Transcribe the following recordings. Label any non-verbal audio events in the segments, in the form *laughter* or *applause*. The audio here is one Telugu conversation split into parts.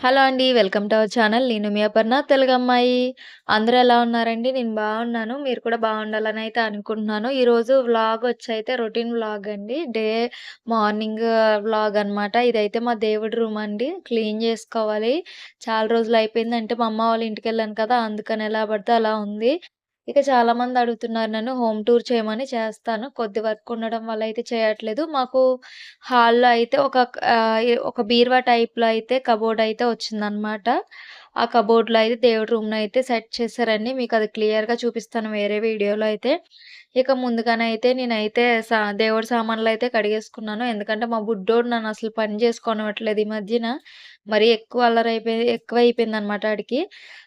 హలో అండి. Welcome to our channel. నేను మీ అపర్ణ తెలుగమ్మాయి. అందరూ ఎలా ఉన్నారండి? నేను బాగున్నాను. మీరు కూడా బాగుండాలని అయితే అనుకుంటున్నాను. ఈరోజు వ్లాగ్ వచ్చి అయితే రొటీన్ వ్లాగ్ అండి. డే మార్నింగ్ వ్లాగ్ అనమాట. ఇదైతే మా దేవుడి రూమ్ అండి. క్లీన్ చేసుకోవాలి. చాలా రోజులు అయిపోయింది అంటే మా అమ్మ వాళ్ళ ఇంటికి వెళ్ళాను కదా! అందుకని ఎలా పడితే అలా ఉంది. ఇక చాలామంది అడుగుతున్నారు నన్ను హోమ్ టూర్ చేయమని చేస్తాను. కొద్ది వర్క్ ఉండడం వల్ల అయితే చేయట్లేదు. మాకు హాల్‌లో అయితే ఒక ఒక బీరువా టైప్‌లో అయితే కబోర్డ్ అయితే వచ్చిందనమాట. ఆ కబోర్డ్‌లో అయితే దేవుడి రూమ్‌నయితే సెట్ చేశారండి. అది క్లియర్‌గా చూపిస్తాను వేరే వీడియోలో అయితే. ఇక ముందుగానే అయితే నేనైతే సా దేవుడి సామాన్లయితే కడిగేసుకున్నాను. ఎందుకంటే మా బుడ్డోడు నన్ను అసలు పని చేసుకోనివ్వట్లేదు ఈ మధ్యన. మరీ ఎక్కువ అల్లరైపోయి అనమాట ఆడికి.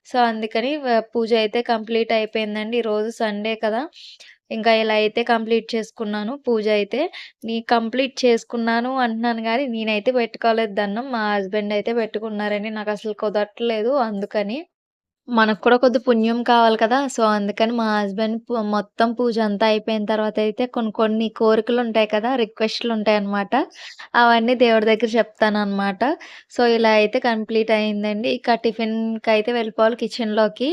సో, అందుకని పూజ అయితే కంప్లీట్ అయిపోయిందండి. ఈరోజు సండే కదా! ఇంకా ఇలా అయితే కంప్లీట్ చేసుకున్నాను పూజ అయితే. నీ కంప్లీట్ చేసుకున్నాను అంటున్నాను కానీ నేనైతే పెట్టుకోలేదు దండం. మా హస్బెండ్ అయితే పెట్టుకున్నారండి. అసలు కుదరట్లేదు అందుకని. మనకు కూడా కొద్ది పుణ్యం కావాలి కదా! సో, అందుకని మా హస్బెండ్ మొత్తం పూజ అంతా అయిపోయిన తర్వాత అయితే కొన్ని కొన్ని కోరికలు ఉంటాయి కదా! రిక్వెస్ట్లు ఉంటాయి అనమాట అవన్నీ దేవుడి దగ్గర చెప్తాను అనమాట సో, ఇలా అయితే కంప్లీట్ అయిందండి. ఇక అయితే వెళ్ళిపోవాలి కిచెన్‌లోకి.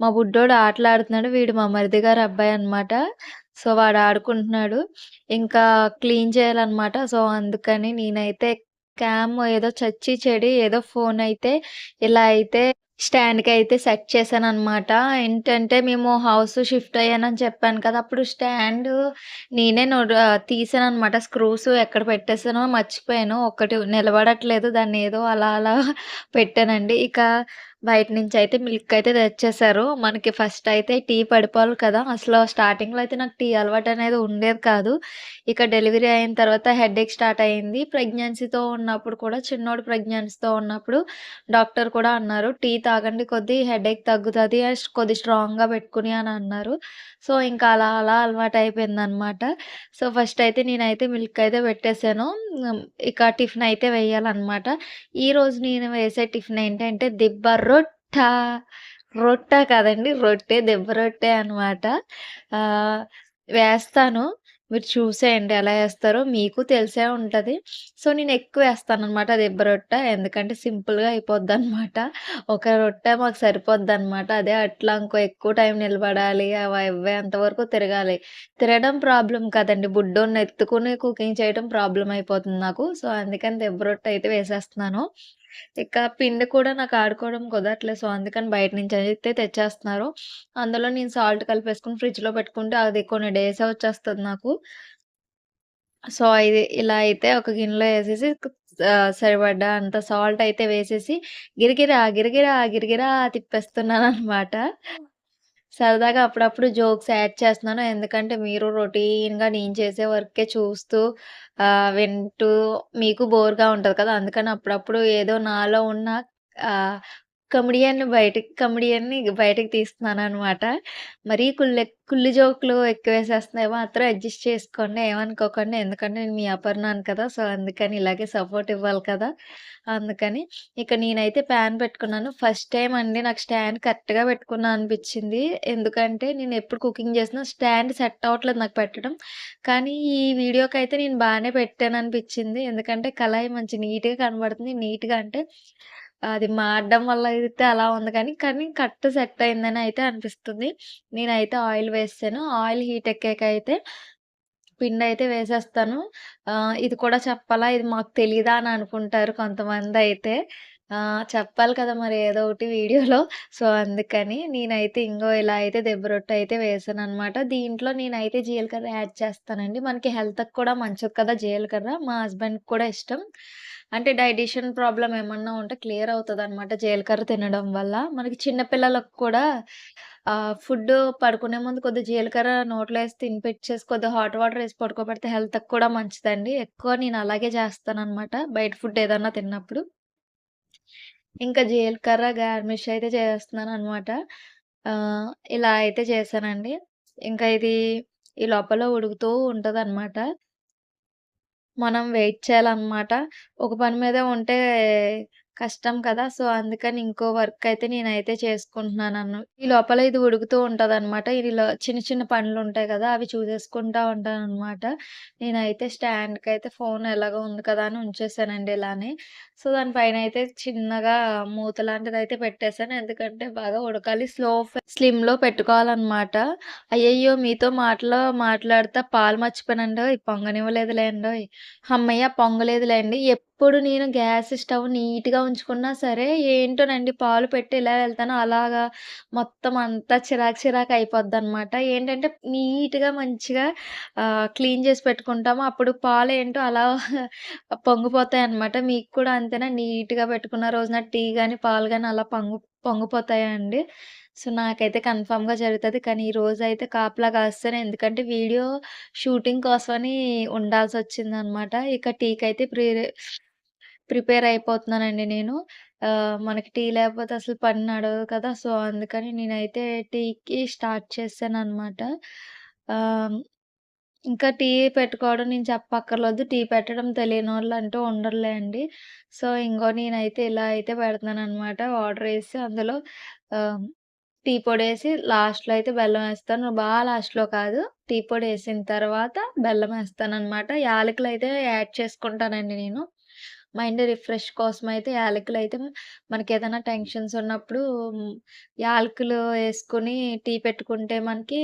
మా బుడ్డోడు ఆటలాడుతున్నాడు. వీడు మా మరిది గారు అబ్బాయి అనమాట సో, వాడు ఆడుకుంటున్నాడు. ఇంకా క్లీన్ చేయాలన్నమాట. సో, అందుకని నేనైతే క్యామ్ ఏదో చచ్చి చెడి ఏదో ఫోన్ అయితే ఇలా అయితే స్టాండ్‌కయితే సెట్ చేశాననమాట. ఏంటంటే మేము హౌస్ షిఫ్ట్ అయ్యానని చెప్పాను కదా! అప్పుడు స్టాండ్ నేనే తీసాను అనమాట స్క్రూస్ ఎక్కడ పెట్టేసానో మర్చిపోయాను. ఒకటి నిలబడట్లేదు. దాన్ని ఏదో అలా అలా పెట్టానండి. ఇక బయట నుంచి అయితే మిల్క్ అయితే తెచ్చేసారు. మనకి ఫస్ట్ అయితే టీ పడిపోవాలి కదా! అసలు స్టార్టింగ్‌లో అయితే నాకు టీ అలవాటు అనేది ఉండేది కాదు. ఇక డెలివరీ అయిన తర్వాత హెడేక్ స్టార్ట్ అయింది. ప్రెగ్నెన్సీతో ఉన్నప్పుడు కూడా చిన్నోడు ప్రెగ్నెన్సీతో ఉన్నప్పుడు డాక్టర్ కూడా అన్నారు, "టీ తాగండి కొద్దీ హెడేక్ తగ్గుతుంది కొద్ది స్ట్రాంగ్‌గా పెట్టుకుని అని అన్నారు. సో, ఇంకా అలా అలా అలవాటయిపోయిందనమాట. సో, ఫస్ట్ అయితే నేనైతే మిల్క్ అయితే పెట్టేసాను. ఇక టిఫిన్ అయితే వేయాలన్నమాట ఈరోజు నేను వేసే టిఫిన్ ఏంటంటే దిబ్బర్రు రొట్ట. రొట్ట కాదండి. రొట్టె దిబ్బ రొట్టె అనమాట. వేస్తాను. మీరు చూసేయండి ఎలా వేస్తారో మీకు తెలిసే ఉంటుంది సో, నేను ఎక్కువ వేస్తాను అనమాట దిబ్బ రొట్ట. ఎందుకంటే సింపుల్‌గా అయిపోద్దనమాట. ఒక రొట్టె మాకు సరిపోద్ది అనమాట అదే అట్లా ఇంకో ఎక్కువ టైం నిలబడాలి. అవి అవ్వేంత వరకు తిరగాలి. తిరగడం ప్రాబ్లం కదండి బుడ్డోని ఎత్తుకొని కుకింగ్ చేయడం ప్రాబ్లం అయిపోతుంది నాకు. సో, అందుకని దిబ్బ రొట్టె అయితే వేసేస్తున్నాను. ఇక పిండి కూడా నాకు ఆడుకోవడం కుదరట్లేదు. సో, అందుకని బయట నుంచి అయితే తెచ్చేస్తున్నారు. అందులో నేను సాల్ట్ కలిపేసుకుని ఫ్రిడ్జ్‌లో పెట్టుకుంటే అది కొన్ని డేస్ వచ్చేస్తుంది నాకు. సో, ఇది ఇలా అయితే ఒక గిన్నెలో వేసేసి సరిపడ్డా సరిపడ్డ అంత సాల్ట్ అయితే వేసేసి గిరిగిరా గిరిగిరా గిరిగిరా తిప్పేస్తున్నాను అనమాట సరదాగా అప్పుడప్పుడు జోక్స్ యాడ్ చేస్తున్నాను. ఎందుకంటే మీరు రొటీన్‌గా నేను చేసే వర్కే చూస్తూ ఆహ్, వింటూ మీకు బోర్‌గా ఉంటది కదా! అందుకని అప్పుడప్పుడు ఏదో నాలో ఉన్న ఆహ్, కమెడియన్‌ని బయటికి కమెడియన్‌ని బయటకి తీస్తున్నాననమాట. మరీ కుళ్ళె కుళ్ళు జోకులు ఎక్కువేసేస్తున్నాయి మాత్రం అడ్జస్ట్ చేసుకోండి. ఏమనుకోకండి. ఎందుకంటే నేను మీ అపర్ణాను కదా! సో, అందుకని ఇలాగే సపోర్ట్ ఇవ్వాలి కదా! అందుకని. ఇక నేనైతే పాన్ పెట్టుకున్నాను. ఫస్ట్ టైమ్ అండి నాకు స్టాండ్ కరెక్ట్‌గా పెట్టుకున్నా అనిపిచ్చింది. ఎందుకంటే నేను ఎప్పుడు కుకింగ్ చేసినా స్టాండ్ సెట్ అవ్వట్లేదు నాకు పెట్టడం. కానీ ఈ వీడియోకైతే నేను బానే పెట్టాననిపిచ్చింది. ఎందుకంటే కళాయి మంచి నీట్‌గా కనబడుతుంది. నీట్‌గా అంటే అది మాడడం వల్ల అయితే అలా ఉంది కానీ, కానీ కట్ సెట్ అయిందని అయితే అనిపిస్తుంది. నేనైతే ఆయిల్ వేస్తాను ఆయిల్ హీట్ ఎక్కాక అయితే పిండి అయితే వేసేస్తాను. ఇది కూడా చెప్పాలా? ఇది మాకు తెలీదా? అని అనుకుంటారు కొంతమంది అయితే చెప్పాలి కదా! మరి ఏదో ఒకటి వీడియోలో. సో, అందుకని నేనైతే ఇంగో ఇలా అయితే దెబ్బ రొట్టె అయితే వేసాననమాట. దీంట్లో నేనైతే జీలకర్ర యాడ్ చేస్తానండి. మనకి హెల్త్‌కి కూడా మంచిది కదా! జీలకర్ర. మా హస్బెండ్‌కి కూడా ఇష్టం. అంటే డైజెషన్ ప్రాబ్లమ్ ఏమన్నా ఉంటే క్లియర్ అవుతదనమాట జీలకర్ర తినడం వల్ల. మనకి చిన్న పిల్లలకు కూడా ఆహ్, పడుకునే ముందు కొద్దిగా జీలకర్ర నోట్లో ఏసి తినిపిచ్చేసి కొద్దిగా హాట్ వాటర్ ఏసి పడుకోబెడితే హెల్త్‌కి కూడా మంచిదండి. ఎక్కువ నేను అలాగే చేస్తాననమాట బయట ఫుడ్ ఏదన్నా తిన్నప్పుడు. ఇంకా జీలకర్ర గార్నిష్ అయితే చేస్తున్నాను అనమాట ఇలా అయితే చేశానండి. ఇంకా ఇది ఈ లోపల ఉడుకుతూ ఉంటదనమాట. మనం వెయిట్ చేయాలన్నమాట ఒక పని మీద ఉంటే కష్టం కదా! సో, అందుకని ఇంకో వర్క్ అయితే నేనైతే చేసుకుంటున్నానను. ఈ లోపల ఇది ఉడుకుతూ ఉంటదనమాట. ఇదిలో చిన్న చిన్న పనులు ఉంటాయి కదా! అవి చూసేసుకుంటా ఉంటాననమాట. నేనైతే స్టాండ్‌కయితే ఫోన్ ఎలాగో ఉంది కదా! అని ఉంచేసానండి ఇలానే. సో, దాని పైనయితే చిన్నగా మూత లాంటిదయితే పెట్టేశాను ఎందుకంటే బాగా ఉడకాలి. స్లో స్లిమ్‌లో పెట్టుకోవాలన్నమాట అయ్యయ్యో! మీతో మాటలో మాట్లాడుతా పాలు మర్చిపోయానండోయ్! పొంగనివ్వలేదులేండోయ్! అమ్మయ్య పొంగలేదులేండి. ఎప్పుడు నేను గ్యాస్ స్టవ్ నీట్‌గా ఉంచుకున్నా సరే, ఏంటోనండి పాలు పెట్టి ఇలా వెళ్తాను. అలాగా మొత్తం అంతా చిరాకు చిరాకు అయిపోద్ది అనమాట ఏంటంటే నీట్‌గా మంచిగా క్లీన్ చేసి పెట్టుకుంటాము. అప్పుడు పాలు ఏంటో అలా *laughs* పొంగిపోతాయి అనమాట మీకు కూడా అంతేనా? నీట్‌గా పెట్టుకున్న రోజున టీ కానీ పాలు కానీ అలా పొంగు పొంగిపోతాయండి సో, నాకైతే కన్ఫామ్గా జరుగుతుంది కానీ ఈ రోజు అయితే కాపలా కాస్తాను. ఎందుకంటే వీడియో షూటింగ్ కోసమని ఉండాల్సి వచ్చింది అనమాట ఇక టీకైతే ప్రిరే ప్రిపేర్ అయిపోతున్నానండి నేను. మనకి టీ లేకపోతే అసలు పని నడవదు కదా! సో, అందుకని నేనైతే టీకి స్టార్ట్ చేశాను అనమాట ఇంకా టీ పెట్టుకోవడం నేను చెప్పక్కర్లేదు. టీ పెట్టడం తెలియని వాళ్ళు అంటూ ఉండరులే అండి సో, ఇంగో నేనైతే ఇలా అయితే పెడతానన్నమాట ఆర్డర్ వేసి అందులో టీ పొడి వేసి లాస్ట్‌లో అయితే బెల్లం వేస్తాను బాగా లాస్ట్‌లో కాదు. టీ పొడి వేసిన తర్వాత బెల్లం వేస్తాను అనమాట యాలకులు అయితే యాడ్ చేసుకుంటానండి నేను. మైండ్ రిఫ్రెష్ కోసమైతే యాలకులు అయితే మనకి ఏదైనా టెన్షన్స్ ఉన్నప్పుడు యాలకులు వేసుకొని టీ పెట్టుకుంటే మనకి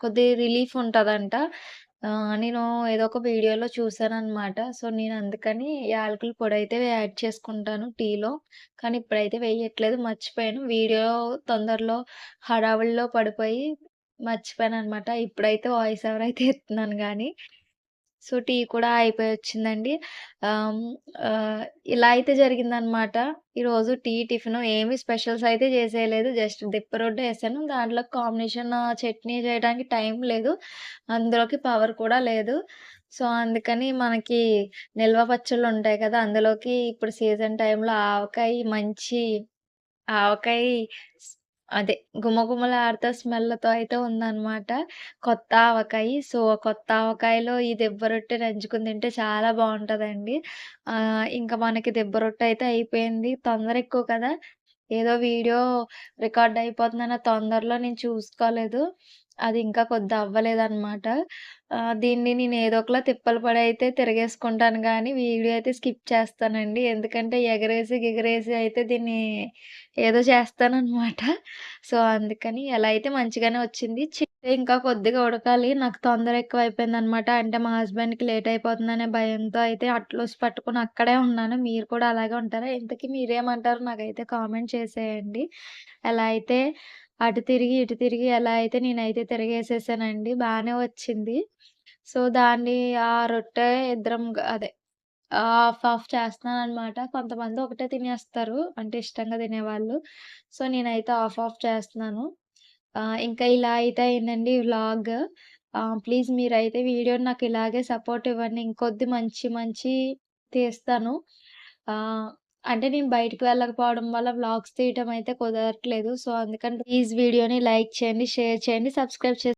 కొద్ది రిలీఫ్ ఉంటుందంట నేను ఏదో ఒక వీడియోలో చూసాను అనమాట సో, నేను అందుకని యాలకుల అయితే యాడ్ చేసుకుంటాను టీలో. కానీ ఇప్పుడైతే వేయట్లేదు మర్చిపోయాను. వీడియో తొందరలో హడావుల్లో పడిపోయి మర్చిపోయాను అనమాట ఇప్పుడైతే వాయిస్ ఎవరైతే అయితే కానీ సో, టీ కూడా అయిపోయి వచ్చిందండి ఇలా అయితే జరిగిందనమాట. ఈరోజు టీ, టిఫిన్ ఏమి స్పెషల్స్ అయితే చేసేయలేదు. జస్ట్ దిప్ప రొట్టె వేసాను దాంట్లో కాంబినేషన్ చట్నీ చేయడానికి టైం లేదు. అందులోకి పవర్ కూడా లేదు. సో, అందుకని మనకి నిల్వ పచ్చళ్ళు ఉంటాయి కదా! అందులోకి ఇప్పుడు సీజన్ టైంలో ఆవకాయి మంచి ఆవకాయి అదే గుమగుమలాడుతా స్మెల్‌తో అయితే ఉందనమాట. కొత్త ఆవకాయి. సో, కొత్త ఆవకాయలో ఈ దిబ్బ రొట్టె నంచుకొని తింటే చాలా బావుంటదండి. ఆహ్, మనకి దిబ్బ రొట్టె అయితే అయిపోయింది. తొందర ఎక్కువ కదా! ఏదో వీడియో రికార్డ్ అయిపోతుందన్న తొందరలో నేను చూసుకోలేదు. అది ఇంకా కొద్ది అవ్వలేదనమాట. ఆహ్, దీన్ని నేను ఏదో ఒకలా తిప్పలు పడి అయితే తిరగేసుకుంటాను గానీ, వీడియో అయితే స్కిప్ చేస్తానండి. ఎందుకంటే ఎగరేసి, గిగరేసి అయితే దీన్ని ఏదో చేస్తాననమాట. సో, అందుకని ఎలా అయితే మంచిగానే వచ్చింది. చికెన్ ఇంకా కొద్దిగా ఉడకాలి. నాకు తొందర ఎక్కువైపోయిందనమాట. అంటే మా హస్బెండ్‌కి లేట్ అయిపోతుందనే భయంతో అయితే అట్లూసి పట్టుకొని అక్కడే ఉన్నాను. మీరు కూడా అలాగే ఉంటారా? ఇంతకీ మీరేమంటారు? నాకైతే కామెంట్ చేసేయండి. ఎలా అయితే అటు తిరిగి, ఇటు తిరిగి ఎలా అయితే నేనైతే తిరగేసేసానండి. బాగానే వచ్చింది. సో, దాన్ని ఆ రొట్టె ఇద్దరం అదే అదే హాఫ్ చేస్తున్నాను అనమాట కొంతమంది ఒకటే తినేస్తారు. అంటే ఇష్టంగా తినేవాళ్ళు. సో, నేనైతే హాఫ్ ఆఫ్ చేస్తున్నాను. ఇంకా ఇలా అయితే అయిందండి వ్లాగ్. ప్లీజ్ మీరైతే వీడియోని నాకు ఇలాగే సపోర్ట్ ఇవ్వండి. ఇంకొద్ది మంచి మంచి తీస్తాను. అంటే నేను బయటకు వెళ్ళకపోవడం వల్ల వ్లాగ్స్ తీయటం అయితే కుదరట్లేదు. సో, అందుకని ప్లీజ్ వీడియోని లైక్ చేయండి, షేర్ చేయండి, సబ్స్క్రైబ్ చేసి